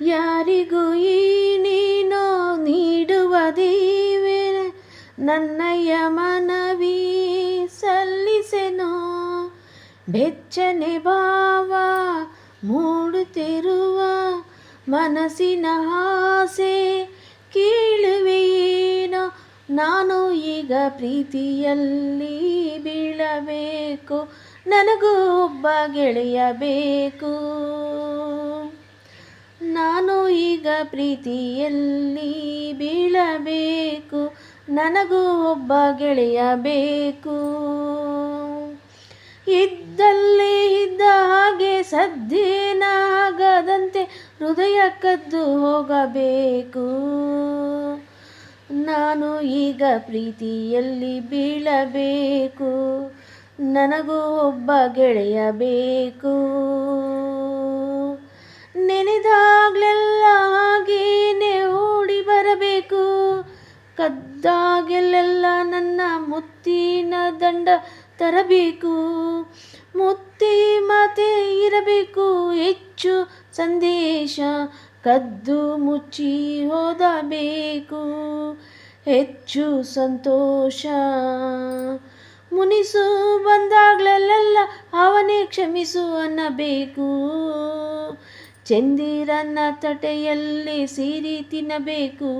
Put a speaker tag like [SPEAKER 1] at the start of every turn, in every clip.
[SPEAKER 1] ಯಾರಿಗೂ ಈ ನೀನು ನೀಡುವ ದೇವೇ ನನ್ನಯ್ಯ ಮನವಿ ಸಲ್ಲಿಸೆನೋ. ಬೆಚ್ಚನೆ ಭಾವ ಮೂಡುತ್ತಿರುವ ಮನಸ್ಸಿನ ಆಸೆ ಕೇಳುವೆಯೇನೋ ನಾನು ಈಗ ಪ್ರೀತಿಯಲ್ಲಿ ಬೀಳಬೇಕು, ನನಗೂ ಒಬ್ಬ ಗೆಳೆಯ ಬೇಕು. ನಾನು ಈಗ ಪ್ರೀತಿಯಲ್ಲಿ ಬೀಳಬೇಕು, ನನಗೂ ಒಬ್ಬ ಗೆಳೆಯ ಬೇಕು. ಇದ್ದಲ್ಲಿ ಇದ್ದ ಹಾಗೆ ಸದ್ದೇನಾಗದಂತೆ ಹೃದಯ ಕದ್ದು ಹೋಗಬೇಕು. ನಾನು ಈಗ ಪ್ರೀತಿಯಲ್ಲಿ ಬೀಳಬೇಕು, ನನಗೂ ಒಬ್ಬ ಗೆಳೆಯ ಬೇಕು. ಮುತ್ತಿನ ದಂಡ ತರಬೇಕು, ಮುತ್ತಿ ಮತೆ ಇರಬೇಕು, ಹೆಚ್ಚು ಸಂದೇಶ ಕದ್ದು ಮುಚ್ಚಿ ಹೋದಬೇಕು ಹೆಚ್ಚು ಸಂತೋಷ. ಮುನಿಸು ಬಂದಾಗಲೆಲ್ಲ ಅವನೇ ಕ್ಷಮಿಸು ಅನ್ನಬೇಕು ಚಂದಿರನ ತಟೆಯಲ್ಲಿ ಸೀರಿ ತಿನ್ನಬೇಕು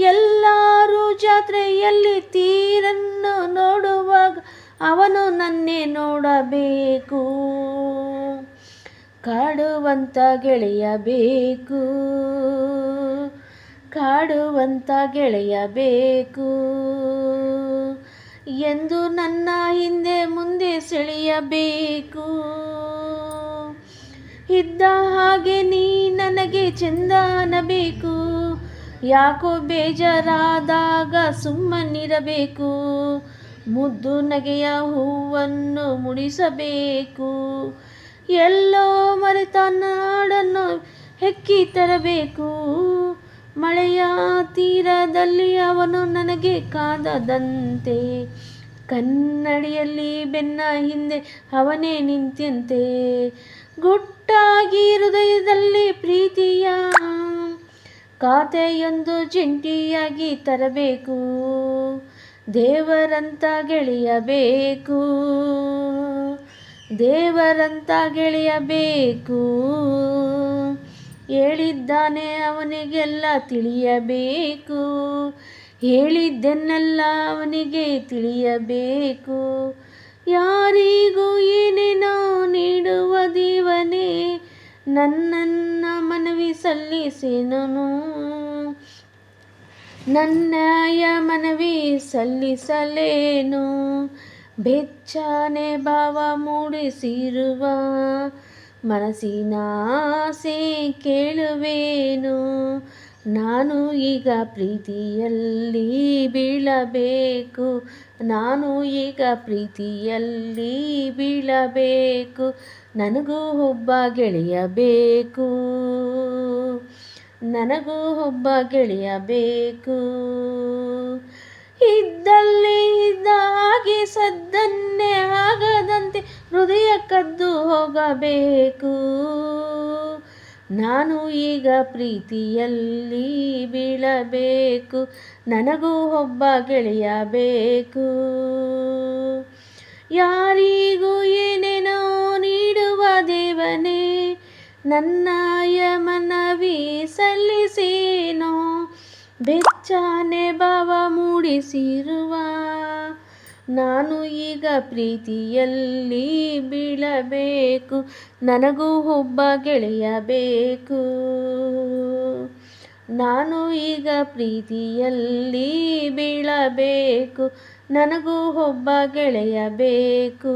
[SPEAKER 1] ಎಲ್ಲರೂ ಜಾತ್ರೆಯಲ್ಲಿ ತೀರನ್ನು ನೋಡುವಾಗ ಅವನು ನನ್ನೇ ನೋಡಬೇಕು. ಕಾಡುವಂತ ಗೆಳೆಯಬೇಕು. ಕಾಡುವಂತ ಗೆಳೆಯಬೇಕು. ಗೆಳೆಯ ಎಂದು ನನ್ನ ಹಿಂದೆ ಮುಂದೆ ಸೆಳೆಯಬೇಕು. ಇದ್ದ ಹಾಗೆ ನೀ ನನಗೆ ಚೆಂದ ಅನ್ನಬೇಕು ಯಾಕೋ ಬೇಜಾರಾದಾಗ ಸುಮ್ಮನಿರಬೇಕು. ಮುದ್ದು ನಗೆಯ ಹೂವನ್ನು ಮುಡಿಸಬೇಕು. ಎಲ್ಲೋ ಮರೆತ ನಾಡನ್ನು ಹೆಕ್ಕಿ ತರಬೇಕು. ಮಳೆಯ ತೀರದಲ್ಲಿ ಅವನು ನನಗೆ ಕಾದದಂತೆ. ಕನ್ನಡಿಯಲ್ಲಿ ಬೆನ್ನ ಹಿಂದೆ ಅವನೇ ನಿಂತಂತೆ. ಗುಟ್ಟಾಗಿ ಹೃದಯದಲ್ಲಿ ಪ್ರೀತಿಯ ಖಾತೆಯೊಂದು ಜಂಟಿಯಾಗಿ ತರಬೇಕು, ದೇವರಂತ ಗೆಳೆಯಬೇಕು ದೇವರಂತ ಗೆಳೆಯಬೇಕು. ಹೇಳಿದ್ದಾನೆ ಅವನಿಗೆಲ್ಲ ತಿಳಿಯಬೇಕು, ಹೇಳಿದ್ದನ್ನೆಲ್ಲ ಅವನಿಗೆ ತಿಳಿಯಬೇಕು. ಯಾರಿಗೂ ಏನೇನೋ ನೀಡುವ ದೇವನೇ ನನ್ನನ್ನ ಮನವಿ ಸಲ್ಲಿಸೆನು ನನ್ನಯ ಮನವಿ ಸಲ್ಲಿಸಲೇನು. ಬೆಚ್ಚನೆ ಭಾವ ಮೂಡಿಸಿರುವ ಮನಸ್ಸಿನ ಆಸೆ ಕೇಳುವೇನು. ನಾನು ಈಗ ಪ್ರೀತಿಯಲ್ಲಿ ಬೀಳಬೇಕು. ನಾನು ಈಗ ಪ್ರೀತಿಯಲ್ಲಿ ಬೀಳಬೇಕು. ನನಗೂ ಒಬ್ಬ ಗೆಳೆಯ ಬೇಕು. ನನಗೂ ಒಬ್ಬ ಗೆಳೆಯ ಬೇಕು ಇದ್ದಲ್ಲಿ ಇದ್ದ ಹಾಗೆ ಸದ್ದನ್ನೇ ಆಗದಂತೆ ಹೃದಯ ಕದ್ದು ಹೋಗಬೇಕು. ನಾನು ಈಗ ಪ್ರೀತಿಯಲ್ಲಿ ಬೀಳಬೇಕು. ನನಗೂ ಒಬ್ಬ ಗೆಳೆಯ ಬೇಕು ಯಾರಿಗೂ ನನ್ನಯ ಮನವಿ ಸಲ್ಲಿಸೇನೋ, ಬೆಚ್ಚಾನೆ ಭಾವ ಮೂಡಿಸಿರುವ. ನಾನು ಈಗ ಪ್ರೀತಿಯಲ್ಲಿ ಬೀಳಬೇಕು, ನನಗೂ ಒಬ್ಬ ಗೆಳೆಯಬೇಕು ನಾನು ಈಗ ಪ್ರೀತಿಯಲ್ಲಿ ಬೀಳಬೇಕು, ನನಗೂ ಒಬ್ಬ ಗೆಳೆಯ ಬೇಕು.